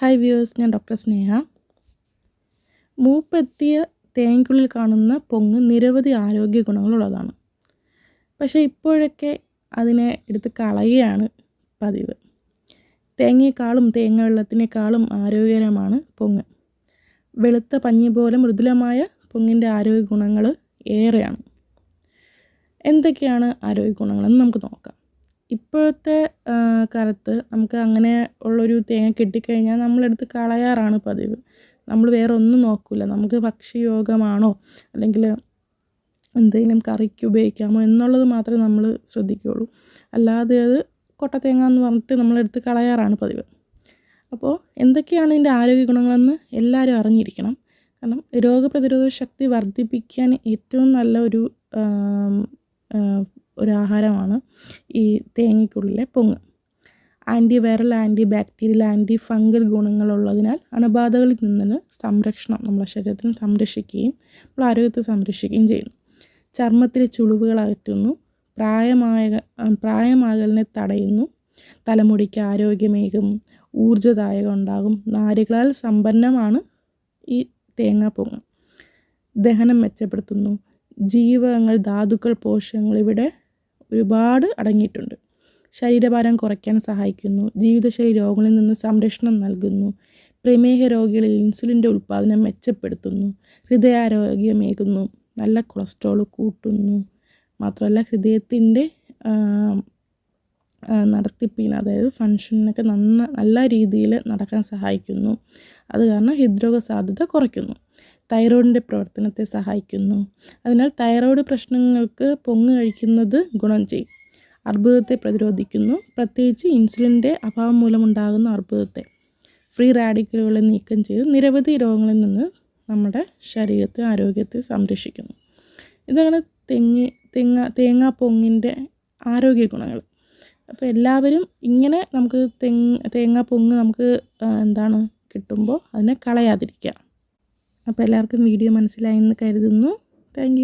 Hi viewers ഞാൻ doctor Sneha. മൂപ്പെത്തിയ തേങ്ങയ്ക്കുള്ളിൽ കാണുന്ന പൊങ്ങ് നിരവധി ആരോഗ്യ ഗുണങ്ങളുള്ളതാണ്. പക്ഷേ ഇപ്പോഴൊക്കെ അതിനെ എടുത്ത് കളയുകയാണ് പതിവ്. തേങ്ങയെക്കാളും തേങ്ങ വെള്ളത്തിനേക്കാളും ആരോഗ്യകരമാണ് പൊങ്ങ്. വെളുത്ത പഞ്ഞി പോലെ മൃദുലമായ പൊങ്ങിന്റെ ആരോഗ്യ ഗുണങ്ങൾ ഏറെയാണ്. എന്തൊക്കെയാണ് ആരോഗ്യ ഗുണങ്ങളെന്ന് നമുക്ക് നോക്കാം. ഇപ്പോഴത്തെ കാലത്ത് നമുക്ക് അങ്ങനെ ഉള്ളൊരു തേങ്ങ കിട്ടിക്കഴിഞ്ഞാൽ നമ്മളെടുത്ത് കളയാറാണ് പതിവ്. നമ്മൾ വേറെ ഒന്നും നോക്കില്ല നമുക്ക് ഭക്ഷ്യയോഗമാണോ അല്ലെങ്കിൽ എന്തെങ്കിലും കറിക്ക് ഉപയോഗിക്കാമോ എന്നുള്ളത് മാത്രമേ നമ്മൾ ശ്രദ്ധിക്കുകയുള്ളൂ. അല്ലാതെ അത് കൊട്ടത്തേങ്ങ എന്ന് പറഞ്ഞിട്ട് നമ്മളെടുത്ത് കളയാറാണ് പതിവ്. അപ്പോൾ എന്തൊക്കെയാണ് ഇതിന്റെ ആരോഗ്യ ഗുണങ്ങളെന്ന് എല്ലാവരും അറിഞ്ഞിരിക്കണം. കാരണം രോഗപ്രതിരോധ ശക്തി വർദ്ധിപ്പിക്കാൻ ഏറ്റവും നല്ല ഒരു ഒരു ആഹാരമാണ് ഈ തേങ്ങയ്ക്കുള്ളിലെ പൊങ്ങ്. Anti viral anti bacterial anti fungal ഗുണങ്ങളുള്ളതിനാൽ അണുബാധകളിൽ നിന്ന് സംരക്ഷണം നമ്മുടെ ശരീരത്തിന് സംരക്ഷിക്കുകയും നമ്മുടെ ആരോഗ്യത്തെ സംരക്ഷിക്കുകയും ചെയ്യുന്നു. ചർമ്മത്തിലെ ചുളിവുകൾ അകറ്റുന്നു പ്രായമായ പ്രായമാകലിനെ തടയുന്നു തലമുടിക്ക് ആരോഗ്യമേകും ഊർജദായകം ഉണ്ടാകും നാരുകളാൽ സമ്പന്നമാണ് ഈ തേങ്ങാപ്പൊങ്ങ് ദഹനം മെച്ചപ്പെടുത്തുന്നു ജീവകങ്ങൾ ധാതുക്കൾ പോഷകങ്ങൾ ഇവിടെ ഒരുപാട് അടങ്ങിയിട്ടുണ്ട്. ശരീരഭാരം കുറയ്ക്കാൻ സഹായിക്കുന്നു. ജീവിതശൈലി രോഗങ്ങളിൽ നിന്ന് സംരക്ഷണം നൽകുന്നു. പ്രമേഹ രോഗികളിൽ ഇൻസുലിന്റെ ഉൽപ്പാദനം മെച്ചപ്പെടുത്തുന്നു. ഹൃദയാരോഗ്യമേകുന്നു. നല്ല കൊളസ്ട്രോൾ കൂട്ടുന്നു. മാത്രമല്ല ഹൃദയത്തിന്റെ നടത്തിപ്പിന് അതായത് ഫങ്ഷനൊക്കെ നന്ന നല്ല രീതിയിൽ നടക്കാൻ സഹായിക്കുന്നു. അത് കാരണം ഹൃദ്രോഗ സാധ്യത കുറയ്ക്കുന്നു. തൈറോയിഡിന്റെ പ്രവർത്തനത്തെ സഹായിക്കുന്നു. അതിനാൽ തൈറോയിഡ് പ്രശ്നങ്ങൾക്ക് പൊങ്ങ് കഴിക്കുന്നത് ഗുണം ചെയ്യും. അർബുദത്തെ പ്രതിരോധിക്കുന്നു. പ്രത്യേകിച്ച് ഇൻസുലിന്റെ അഭാവം മൂലമുണ്ടാകുന്ന അർബുദത്തെ ഫ്രീ റാഡിക്കലുകളെ നീക്കം ചെയ്ത് നിരവധി രോഗങ്ങളിൽ നിന്ന് നമ്മുടെ ശരീരത്തെ ആരോഗ്യത്തെ സംരക്ഷിക്കുന്നു. ഇതാണ് തെങ്ങ് തെങ്ങ തേങ്ങാ പൊങ്ങിന്റെ ആരോഗ്യ ഗുണങ്ങൾ. അപ്പോൾ എല്ലാവരും ഇങ്ങനെ നമുക്ക് തെങ്ങ് തേങ്ങാ പൊങ്ങ് നമുക്ക് എന്താണ് കിട്ടുമ്പോൾ അതിനെ കളയാതിരിക്കുക. അപ്പോൾ എല്ലാവർക്കും വീഡിയോ മനസ്സിലായെന്ന് കരുതുന്നു. താങ്ക്